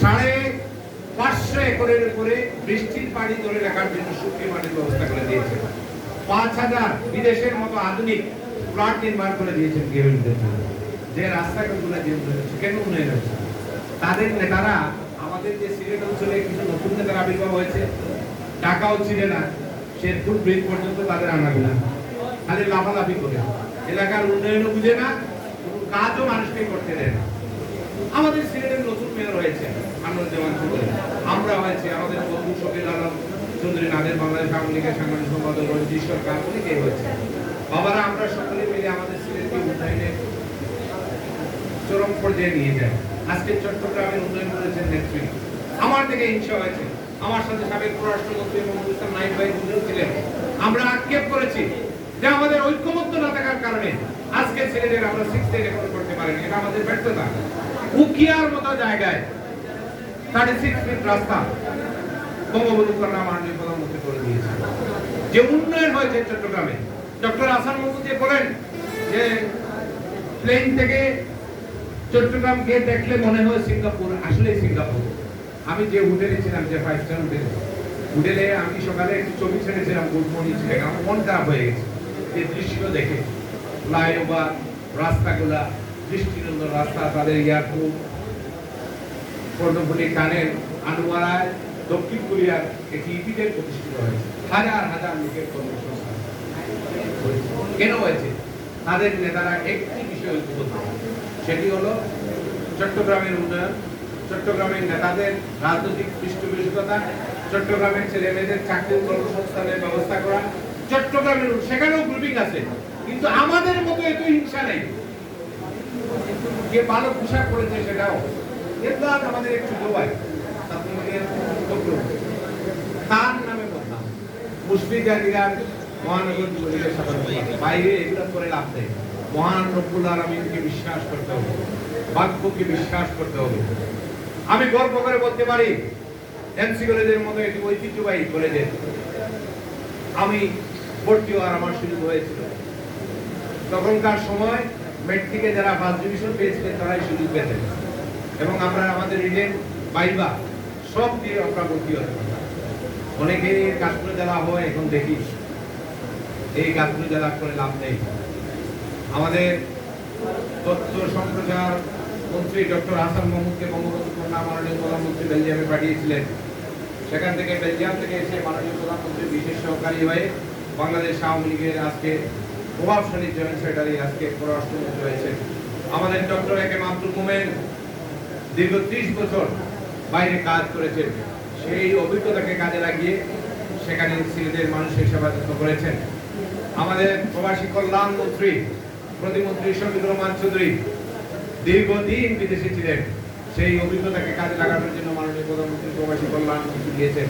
সাড়ে পাঁচশো একরের উপরে বৃষ্টির পানি ধরে রাখার জন্য শুকনো মাটির ব্যবস্থা করে দিয়েছেন পাঁচ হাজার বিদেশের মতো আধুনিক প্লট নির্মাণ করে দিয়েছেন গৃহহীনদের জন্য। যে রাস্তাগুলো যে উন্নয়ন কেন উন্নয়ন হয়েছে তাদের নেতারা, আমাদের যে সিলেট অঞ্চলে কিছু নতুন নেতার আবির্ভাব হয়েছে টাকাও ছিল না শেরপুর ব্রিজ পর্যন্ত তাদের আনাগোনা খালি লাফালাফি করে। এলাকার উন্নয়নও বুঝে না, কোনো কাজও মানুষকে করতে দেয় না। আমাদের সিলেটের মেয়র হয়েছে আনন্দজামান আমরা হয়েছে আমাদের বন্ধু শফিল আলম চৌধুরী নাদের বাংলাদেশ আওয়ামী লীগের সাংগঠনিক সম্পাদক রঞ্জিত সরকার অনেকেই হয়েছে। বাবারা, আমরা সকলে মিলে আমাদের সিলেটকে উন্নয়নে চরম পর্যায়ে নিয়ে যায় আজকে চট্টগ্রামের উন্নয়ন করেছেন নেত্রী। আমার থেকে হিংসা হয়েছে। আমার সাথে সাবেক পররাষ্ট্রমন্ত্রী মোহাম্মদ ইসলাম নাইক ভাই ছিলেন। আমরা আক্ষেপ করেছি যে আমাদের ঐক্যমত্য না থাকার কারণে আজকে ছেলেদের আমরা সিক্সতে রেকর্ড করতে পারিনি, এটা আমাদের ব্যর্থতা। উকিয়ার মতো জায়গায় থার্টি সিক্স ফিট রাস্তা বঙ্গবন্ধু কন্যা মাননীয় প্রধানমন্ত্রী করে দিয়েছে যে উন্নয়ন হয়েছে চট্টগ্রামে, ডক্টর আসান মোহাম্মদ বলেন যে প্লেন থেকে চট্টগ্রাম গিয়ে দেখলে মনে হয় সিঙ্গাপুর আসলে সিঙ্গাপুর। আমি যে হোটেলে ছিলাম, যে ফাইভ স্টার হোটেলে হোটেলে আমি সকালে একটু ছবি ছেড়েছিলাম গুড মর্নিং ছিল আমার মন খারাপ হয়ে গেছে। যে দৃশ্য দেখে। ফ্লাইওভার রাস্তাগুলা, দৃষ্টিনন্দন রাস্তা, তাদের এয়ারপোর্ট কর্ণফুলি কানের আনোয়ারায় দক্ষিণ কোরিয়ার একটি ইপিডের প্রতিষ্ঠিত হয়েছে। হাজার হাজার লোকের কর্মসংস্থান কেন হয়েছে? তাদের নেতারা একটি বিষয় ঐক্যবদ্ধ। সেটি হলো চট্টগ্রামের উন্নয়ন, চট্টগ্রামের নেতাদের রাজনৈতিক পৃষ্ঠপোষকতা, চট্টগ্রামের ছেলে মেয়েদের চাকরি কর্মসংস্থানের ব্যবস্থা করা, চট্টগ্রামের সেখানেও গ্রুপিং আছে। কিন্তু আমাদের মতো এত হিংসা নেই। যে ভালো পোশাক পরেছে সেটাও। আমাদের এক ছোট ভাই তার নামে বাইরে এগুলো করে লাভ মহান রব্বুল আলমিনকে বিশ্বাস করতে হবে। বাক্যকে বিশ্বাস করতে হবে। আমি গর্ব করে বলতে পারি, এমসি কলেজের মতো একটি ঐতিহ্যবাহী কলেজে আমি ভর্তি হওয়ার আমার সুযোগ হয়েছিল। তখনকার সময় মেট্রিকে যারা ফার্স্ট ডিভিশন পেয়েছিলেন তারাই সুযোগ পেতেন এবং আমরা আমাদের রিটেন বাইবা, সব দিয়ে আমরা ভর্তি হতে। অনেকে কাশ্মীর জ্বালা হয় এখন দেখি। এই কাশ্মীর জ্বালা করে লাভ নেই। আমাদের তথ্য সম্প্রচার মন্ত্রী ডক্টর হাসান মাহমুদকে বঙ্গবন্ধু কন্যা মাননীয় প্রধানমন্ত্রী বেলজিয়ামে পাঠিয়েছিলেন। সেখান থেকে বেলজিয়াম থেকে এসে মাননীয় প্রধানমন্ত্রী বিশেষ সহকারী হয়ে বাংলাদেশ আওয়ামী লীগের আজকে প্রভাবশালী জয়েন্ট সেক্রেটারি আজকে পররাষ্ট্রমন্ত্রী হয়েছে। আমাদের ডক্টর একে এম আব্দুল মোমেন দীর্ঘ ত্রিশ বছর বাইরে কাজ করেছেন। সেই অভিজ্ঞতাকে কাজে লাগিয়ে সেখানে সিলেটের মানুষের সেবা যত্ন করেছেন। আমাদের প্রবাসী কল্যাণ মন্ত্রী, প্রতিমন্ত্রী শফিকুর রহমান চৌধুরী দীর্ঘদিন বিদেশে ছিলেন। সেই অভিজ্ঞতাকে কাজে লাগানোর জন্য মাননীয় প্রধানমন্ত্রী প্রবাসী কল্যাণ মন্ত্রী দিয়েছেন।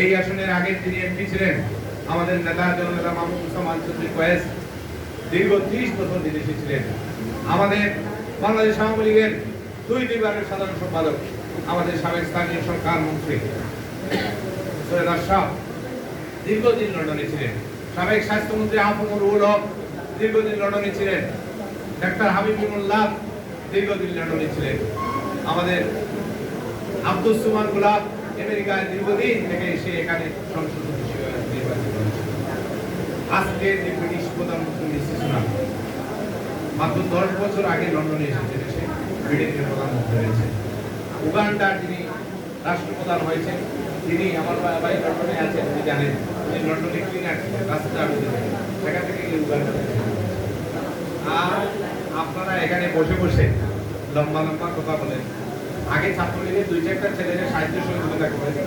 এই আসনের আগে তিনি এমপি ছিলেন, আমাদের নেতা, জননেতা মাহমুদ মুসলমান চৌধুরী কয়েস দীর্ঘ ত্রিশ বছর বিদেশে ছিলেন। আমাদের বাংলাদেশ আওয়ামী লীগের দুই দুইবারের সাধারণ সম্পাদক, আমাদের সাবেক স্থানীয় সরকার মন্ত্রী সৈয়দ আশরাফ দীর্ঘদিন লন্ডনে ছিলেন। সাবেক স্বাস্থ্যমন্ত্রী আহমদ রুল হক দীর্ঘদিন লন্ডনে ছিলেন। ডাক্তার হাবিবুল্লাহ দীর্ঘদিন লন্ডনে ছিলেন। আমাদের আব্দুল সুমান গুলাব আমেরিকায় দীর্ঘদিন থেকে এসে এখানে সংসদ আজকে ব্রিটিশ প্রধানমন্ত্রী মিসেস সুনাম মাত্র দশ বছর আগে লন্ডনে এসেছেন এসে ব্রিটেনের প্রধানমন্ত্রী হয়েছে। উগান্ডার যিনি রাষ্ট্রপ্রধান হয়েছেন, তিনি আমার বা- ভাই লন্ডনে আছেন তিনি জানেন। তিনি লন্ডনে ক্লিনার ছিলেন রাস্তা সেখান থেকে আর আপনারা এখানে বসে বসে লম্বা লম্বা কথা বলেন। আগে ছাত্রলীগের দুই চারটা ছেলেদের সাহিত্য সহযোগিতা করে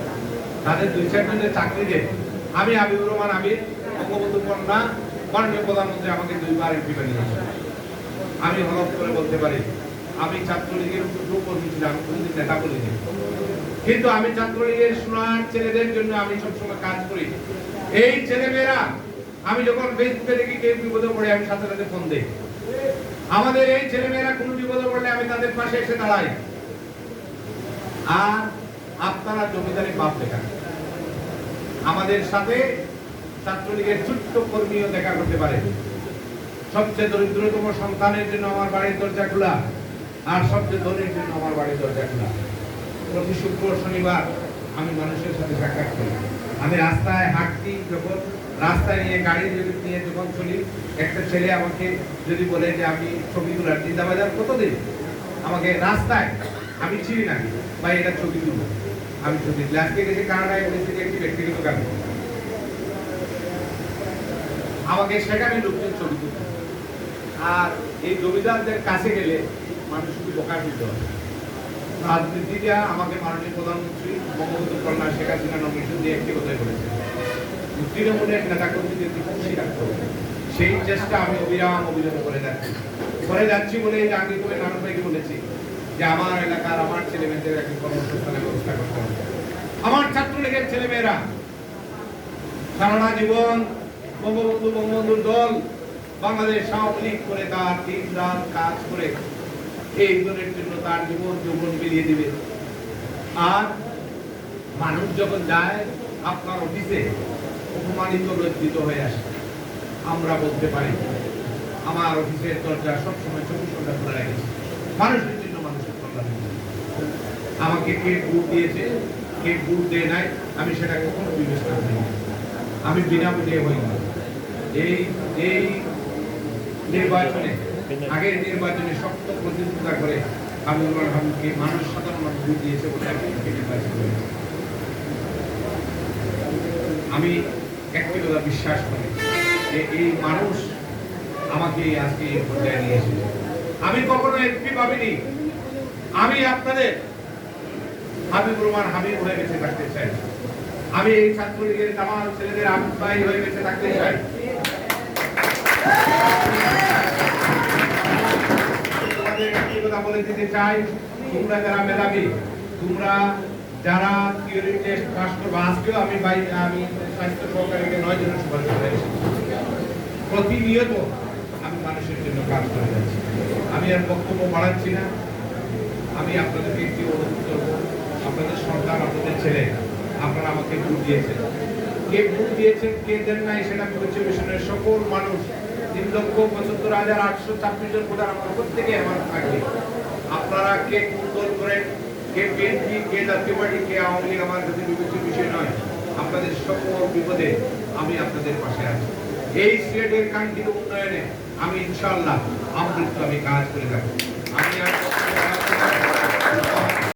তাদের দুই চারজনের চাকরি দেন আমি আবিবুর রহমান আবির বঙ্গবন্ধু কন্যা মাননীয় প্রধানমন্ত্রী আমাকে দুইবার এমপি বানিয়েছেন আমি হলফ করে বলতে পারি, আমি ছাত্রলীগের উপর কর্মী ছিলাম কোনোদিন নেতা বলিনি কিন্তু আমি ছাত্রলীগের সোনার ছেলেদের জন্য আমি সবসময় কাজ করি। এই ছেলেমেয়েরা, আমি যখন ফেসবুকে দেখি কেউ বিপদে পড়ে, আমি সাথে সাথে ফোন দিই। আমাদের এই ছেলেমেয়েরা কোনো বিপদে পড়লে আমি তাদের পাশে এসে দাঁড়াই। আর আপনারা জমিদারি বাপ দেখান আমাদের সাথে ছাত্রলীগের ছোট্ট কর্মীও দেখা করতে পারে। সবচেয়ে দরিদ্রতম সন্তানের জন্য আমার বাড়ির দরজা খোলা আর সবচেয়ে ধনীর জন্য আমার বাড়ির দরজা খোলা। প্রতি শুক্র শনিবার আমি মানুষের সাথে সাক্ষাৎ করি। আমি রাস্তায় হাঁটতি যখন, রাস্তায় নিয়ে গাড়ি যদি নিয়ে যখন চলি, একটা ছেলে আমাকে যদি বলে যে আমি ছবি তোলার চিন্তাবাজার কতদিন? আমাকে রাস্তায়, আমি চিনি না বা এটা ছবি তুলবো আমি ছবি আজকে গেছি কানাডায় যে একটি ব্যক্তিগত কারণ। আমাকে সেখানে লোকজন ছবি তুলতে আর এই জমিদারদের কাছে গেলে মানুষ শুধু বোকা দিতে রাজনীতিটা আমাকে মাননীয় প্রধানমন্ত্রী বঙ্গবন্ধু কন্যা শেখ হাসিনা নমিনেশন দিয়ে একটি কথাই বলেছে তৃণমূলের নেতা কর্মীদেরকে খুশি রাখতে হবে। সেই চেষ্টা আমি অবিরাম অভিযান করে যাচ্ছি। করে যাচ্ছি বলে এই আগে করে নানক ভাইকে বলেছি? যে আমার এলাকার আমার ছেলে মেয়েদের একটি কর্মসংস্থানের ব্যবস্থা করতে হবে। আমার ছাত্রলীগের ছেলে মেয়েরা সারা জীবন বঙ্গবন্ধু বঙ্গবন্ধুর দল বাংলাদেশ আওয়ামী লীগ করে তার দিন রাত কাজ করে এই দলের জন্য তার জীবন যৌবন বিলিয়ে দিবে আর মানুষ যখন যায়, আপনার অফিসে অপমানিত লজ্জিত হয়ে আসে আমরা বলতে পারি, আমার অফিসের দরজা সবসময় চব্বিশ ঘণ্টা খোলা রেখেছি মানুষের জন্য মানুষের কল্যাণের জন্য। আমাকে কে ভোট দিয়েছে, কে ভোট দেয় নাই, আমি সেটা কখনো বিবেচনা করি। আমি বিনামূল্যে হই না। এই এই নির্বাচনে, আগের নির্বাচনে শক্ত প্রতিদ্বন্দ্বিতা করে আমার হাবিবকে মানুষ সাধারণ ভোট দিয়েছে বলে আমি নির্বাচিত হয়েছি আমি একটি কথা বিশ্বাস করি যে এই মানুষ আমাকে আজকে এই পর্যায়ে নিয়ে আমি কখনো এমপি ভাবিনি। আমি আপনাদের হাবিবুর রহমান হাবিব হয়ে গেছে থাকতে চাই আমি এই ছাত্রলীগের তামাম ছেলেদের আব্বাই হয়ে বেঁচে থাকতে চাই। তোমরা তোমরা আমি নয় আমি মানুষের জন্য কাজ আমি আর বক্তব্য বাড়াচ্ছি না। আমি আপনাদেরকে একটি অনুরোধ করব, আপনাদের সন্তান, আপনাদের ছেলে। আপনারা আমাকে দিয়েছেন। কে দিয়েছেন, কে দেন নাই সেটা সকল মানুষ তিন লক্ষ পঁচাত্তর হাজার আটশো ছাব্বিশ জন ভোটার আমার প্রত্যেকে আমার থাকবে আপনারা কে কোন করেন, কে বিএনপি, কে জাতীয় পার্টি, কে আওয়ামী লীগ, আমার কাছে বিষয় নয়। আপনাদের সকল বিপদে আমি আপনাদের পাশে আছি। এই সিলেটের কাঙ্ক্ষিত উন্নয়নে আমি ইনশাআল্লাহ আমৃত্যু আমি কাজ করে থাকব।